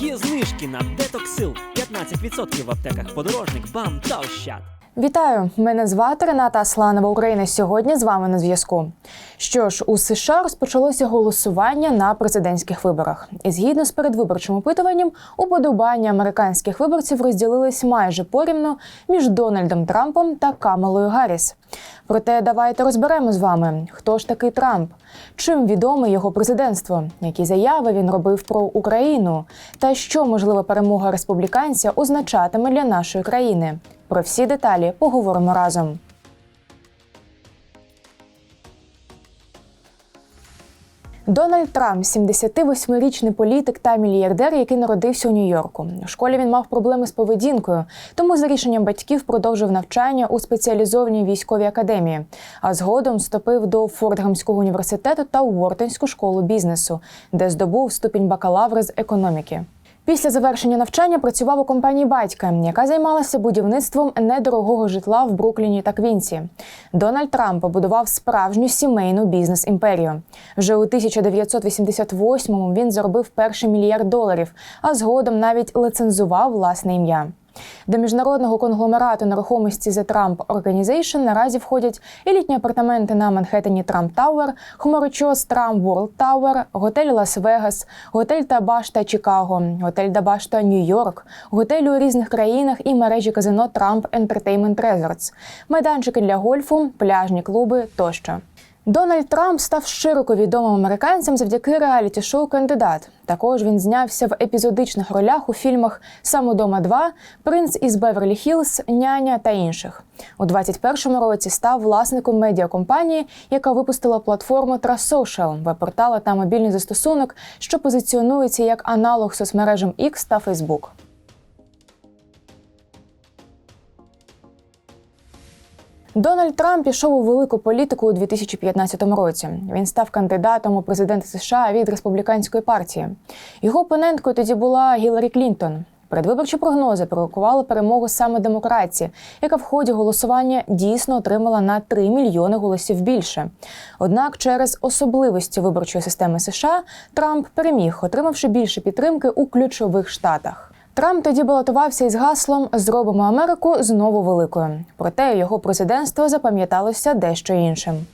Є знижки на детоксил 15% в аптеках подорожник, бам та ощад. Вітаю! Мене звати Рената Асланова Україна. Сьогодні з вами на зв'язку. Що ж, у США розпочалося голосування на президентських виборах. І згідно з передвиборчим опитуванням, уподобання американських виборців розділились майже порівну між Дональдом Трампом та Камалою Гарріс. Проте давайте розберемо з вами, хто ж такий Трамп, чим відоме його президентство, які заяви він робив про Україну, та що можлива перемога республіканця означатиме для нашої країни. Про всі деталі поговоримо разом. Дональд Трамп 78-річний політик та мільярдер, який народився у Нью-Йорку. У школі він мав проблеми з поведінкою, тому за рішенням батьків продовжив навчання у спеціалізованій військовій академії, а згодом вступив до Фордгамського університету та Уортонську школу бізнесу, де здобув ступінь бакалавра з економіки. Після завершення навчання працював у компанії батька, яка займалася будівництвом недорогого житла в Брукліні та Квінсі. Дональд Трамп побудував справжню сімейну бізнес-імперію. Вже у 1988-му він заробив перший мільярд доларів, а згодом навіть лицензував власне ім'я. До міжнародного конгломерату нерухомості The Trump Organization наразі входять елітні апартаменти на Манхеттені Trump Tower, хмарочос Trump World Tower, готель Лас-Вегас, готель та башта Чикаго, готель та башта Нью-Йорк, готелі у різних країнах і мережі казино Trump Entertainment Resorts, майданчики для гольфу, пляжні клуби тощо. Дональд Трамп став широко відомим американцям завдяки реаліті-шоу Кандидат. Також він знявся в епізодичних ролях у фільмах Самодома 2», Принц із Беверлі Хіллз, Няня та інших. У 21-му році став власником медіакомпанії, яка випустила платформу Trust Social, веб-портали та мобільний застосунок, що позиціонується як аналог соцмережам X та Facebook. Дональд Трамп пішов у велику політику у 2015 році. Він став кандидатом у президенти США від республіканської партії. Його опоненткою тоді була Гіларі Клінтон. Передвиборчі прогнози пророкували перемогу саме демократії, яка в ході голосування дійсно отримала на 3 мільйони голосів більше. Однак, через особливості виборчої системи США Трамп переміг, отримавши більше підтримки у ключових штатах. Трамп тоді балотувався із гаслом Зробимо Америку знову великою. Проте його президентство запам'яталося дещо іншим.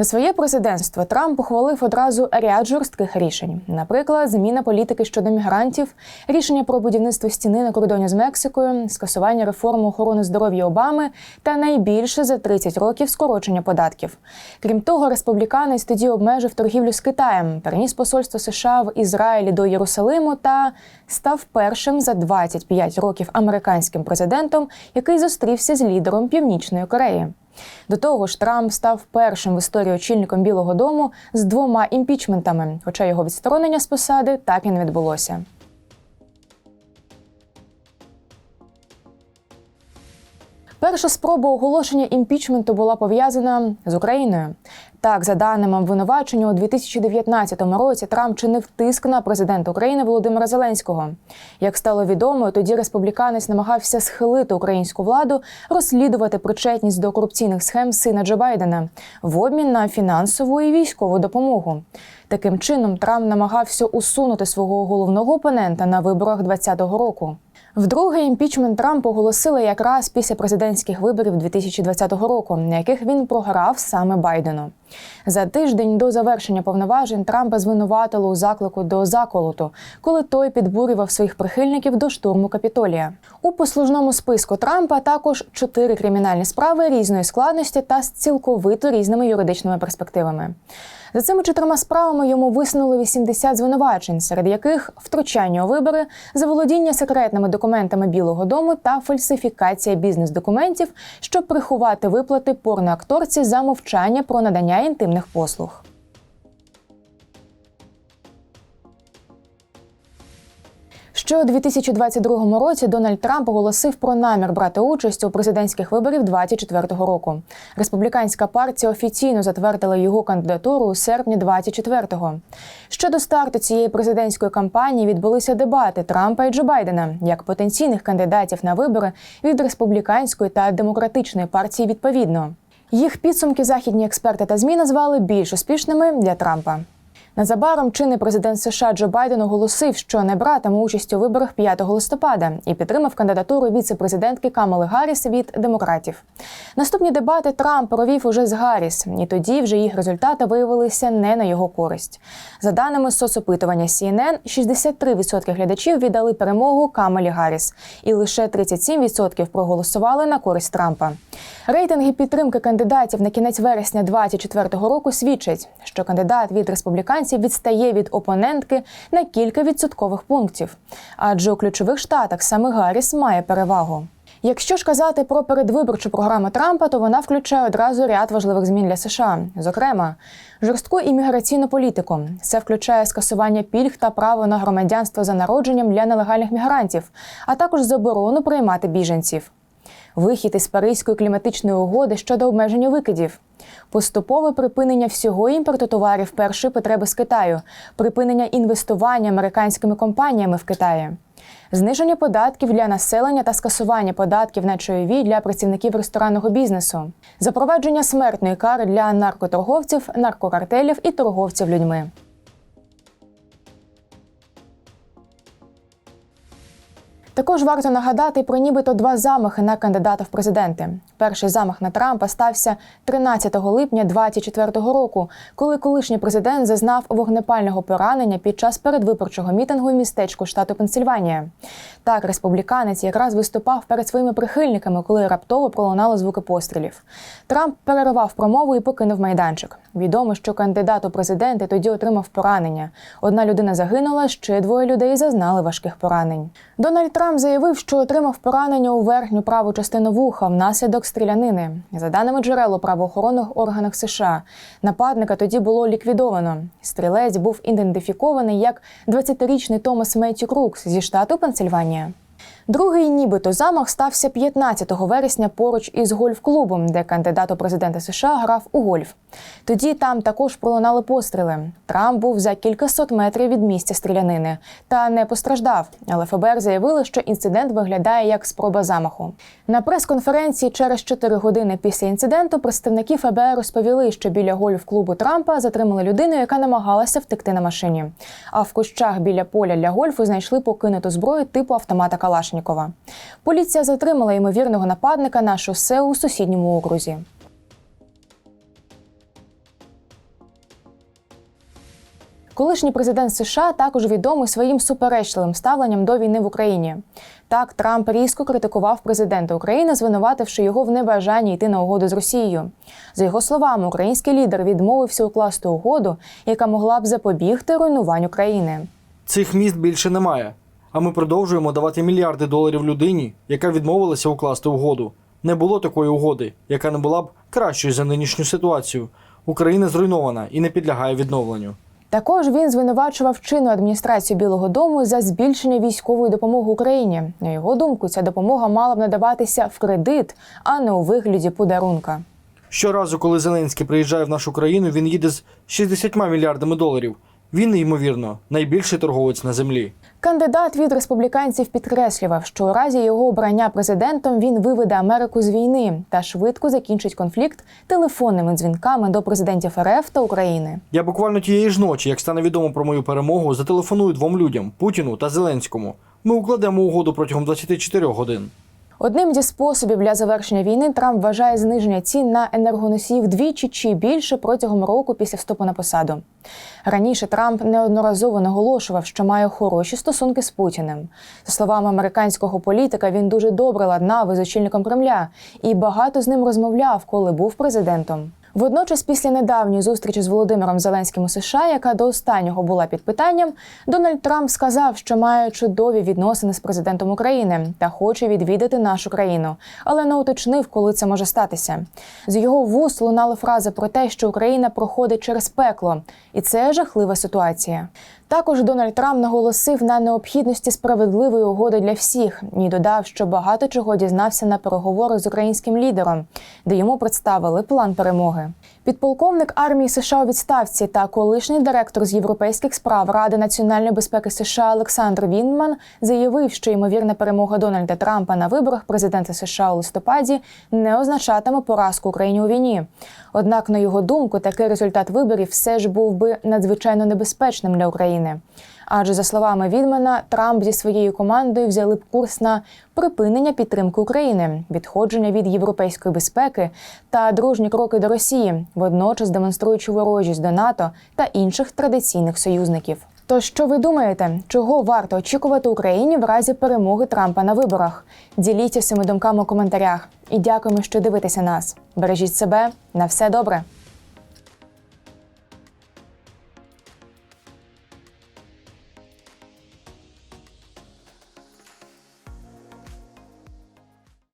За своє президентство Трамп ухвалив одразу ряд жорстких рішень, наприклад, зміна політики щодо мігрантів, рішення про будівництво стіни на кордоні з Мексикою, скасування реформи охорони здоров'я Обами та найбільше за 30 років скорочення податків. Крім того, республіканець тоді обмежив торгівлю з Китаєм, переніс посольство США в Ізраїлі до Єрусалиму та став першим за 25 років американським президентом, який зустрівся з лідером Північної Кореї. До того ж, Трамп став першим в історії очільником Білого Дому з двома імпічментами, хоча його відсторонення з посади так і не відбулося. Перша спроба оголошення імпічменту була пов'язана з Україною. Так, за даними обвинувачення, у 2019 році Трамп чинив тиск на президента України Володимира Зеленського. Як стало відомо, тоді республіканець намагався схилити українську владу, розслідувати причетність до корупційних схем сина Джо Байдена в обмін на фінансову і військову допомогу. Таким чином Трамп намагався усунути свого головного опонента на виборах 2020 року. Вдруге імпічмент Трампа оголосили якраз після президентських виборів 2020 року, на яких він програв саме Байдену. За тиждень до завершення повноважень Трампа звинуватили у заклику до заколоту, коли той підбурював своїх прихильників до штурму капітолія. У послужному списку Трампа також чотири кримінальні справи різної складності та з цілковито різними юридичними перспективами. За цими чотирма справами йому висунули 80 звинувачень, серед яких втручання у вибори, заволодіння секретними документами Білого Дому та фальсифікація бізнес-документів, щоб приховати виплати порноакторці за мовчання про надання інтимних послуг. Ще у 2022 році Дональд Трамп оголосив про намір брати участь у президентських виборів 2024 року. Республіканська партія офіційно затвердила його кандидатуру у серпні 24-го. Ще до старту цієї президентської кампанії відбулися дебати Трампа і Джо Байдена як потенційних кандидатів на вибори від республіканської та демократичної партії відповідно. Їх підсумки західні експерти та змі назвали більш успішними для Трампа. Незабаром чинний президент США Джо Байден оголосив, що не братиме участь у виборах 5 листопада і підтримав кандидатуру віце-президентки Камали Гарріс від демократів. Наступні дебати Трамп провів уже з Гарріс, і тоді вже їх результати виявилися не на його користь. За даними соцопитування CNN, 63% глядачів віддали перемогу Камалі Гарріс, і лише 37% проголосували на користь Трампа. Рейтинги підтримки кандидатів на кінець вересня 2024 року свідчать, що кандидат від республіканців відстає від опонентки на кілька відсоткових пунктів. Адже у ключових штатах саме Гарріс має перевагу. Якщо ж казати про передвиборчу програму Трампа, то вона включає одразу ряд важливих змін для США. Зокрема, жорстку імміграційну політику. Це включає скасування пільг та право на громадянство за народженням для нелегальних мігрантів, а також заборону приймати біженців. Вихід із Паризької кліматичної угоди щодо обмеження викидів, поступове припинення всього імпорту товарів першої потреби з Китаю, припинення інвестування американськими компаніями в Китаї, зниження податків для населення та скасування податків на чайові для працівників ресторанного бізнесу, запровадження смертної кари для наркоторговців, наркокартелів і торговців людьми. Також варто нагадати про нібито два замахи на кандидата в президенти. Перший замах на Трампа стався 13 липня 2024 року, коли колишній президент зазнав вогнепального поранення під час передвиборчого мітингу в містечку штату Пенсильванія. Так, республіканець якраз виступав перед своїми прихильниками, коли раптово пролунали звуки пострілів. Трамп перервав промову і покинув майданчик. Відомо, що кандидат у президенти тоді отримав поранення. Одна людина загинула, ще двоє людей зазнали важких поранень. Дональд Трамп заявив, що отримав поранення у верхню праву частину вуха внаслідок стрілянини. За даними джерел у правоохоронних органах США, нападника тоді було ліквідовано. Стрілець був ідентифікований як 20-річний Томас Меттю Крукс зі штату Пенсильванія. Другий нібито замах стався 15 вересня поруч із гольф-клубом, де кандидат у президенти США грав у гольф. Тоді там також пролунали постріли. Трамп був за кількасот метрів від місця стрілянини та не постраждав. Але ФБР заявили, що інцидент виглядає як спроба замаху. На прес-конференції через 4 години після інциденту представники ФБР розповіли, що біля гольф-клубу Трампа затримали людину, яка намагалася втекти на машині. А в кущах біля поля для гольфу знайшли покинуту зброю типу автомата Калашнікова. Поліція затримала ймовірного нападника на шосе у сусідньому окрузі. Колишній президент США також відомий своїм суперечливим ставленням до війни в Україні. Так, Трамп різко критикував президента України, звинувативши його в небажанні йти на угоду з Росією. За його словами, український лідер відмовився укласти угоду, яка могла б запобігти руйнуванню країни. Цих міст більше немає. А ми продовжуємо давати мільярди доларів людині, яка відмовилася укласти угоду. Не було такої угоди, яка не була б кращою за нинішню ситуацію. Україна зруйнована і не підлягає відновленню. Також він звинувачував чинну адміністрацію Білого Дому за збільшення військової допомоги Україні. На його думку, ця допомога мала б надаватися в кредит, а не у вигляді подарунка. Щоразу, коли Зеленський приїжджає в нашу країну, він їде з 60 мільярдами доларів. Він, ймовірно, найбільший торговець на землі. Кандидат від республіканців підкреслював, що у разі його обрання президентом він виведе Америку з війни та швидко закінчить конфлікт телефонними дзвінками до президентів РФ та України. Я буквально тієї ж ночі, як стане відомо про мою перемогу, зателефоную двом людям Путіну та Зеленському. Ми укладемо угоду протягом 24 годин. Одним зі способів для завершення війни Трамп вважає зниження цін на енергоносії вдвічі чи більше протягом року після вступу на посаду. Раніше Трамп неодноразово наголошував, що має хороші стосунки з Путіним. За словами американського політика, він дуже добре ладнав із очільником Кремля і багато з ним розмовляв, коли був президентом. Водночас, після недавньої зустрічі з Володимиром Зеленським у США, яка до останнього була під питанням, Дональд Трамп сказав, що має чудові відносини з президентом України та хоче відвідати нашу країну, але не уточнив, коли це може статися. З його вуст лунали фрази про те, що Україна проходить через пекло, і це жахлива ситуація. Також Дональд Трамп наголосив на необхідності справедливої угоди для всіх і додав, що багато чого дізнався на переговорах з українським лідером, де йому представили план перемоги. Підполковник армії США у відставці та колишній директор з європейських справ Ради національної безпеки США Олександр Вінман заявив, що ймовірна перемога Дональда Трампа на виборах президента США у листопаді не означатиме поразку Україні у війні. Однак, на його думку, такий результат виборів все ж був би надзвичайно небезпечним для України. Адже за словами Відмана, Трамп зі своєю командою взяли б курс на припинення підтримки України, відходження від європейської безпеки та дружні кроки до Росії, водночас демонструючи ворожість до НАТО та інших традиційних союзників. То що ви думаєте, чого варто очікувати Україні в разі перемоги Трампа на виборах? Діліться своїми думками у коментарях і дякуємо, що дивитеся нас. Бережіть себе на все добре.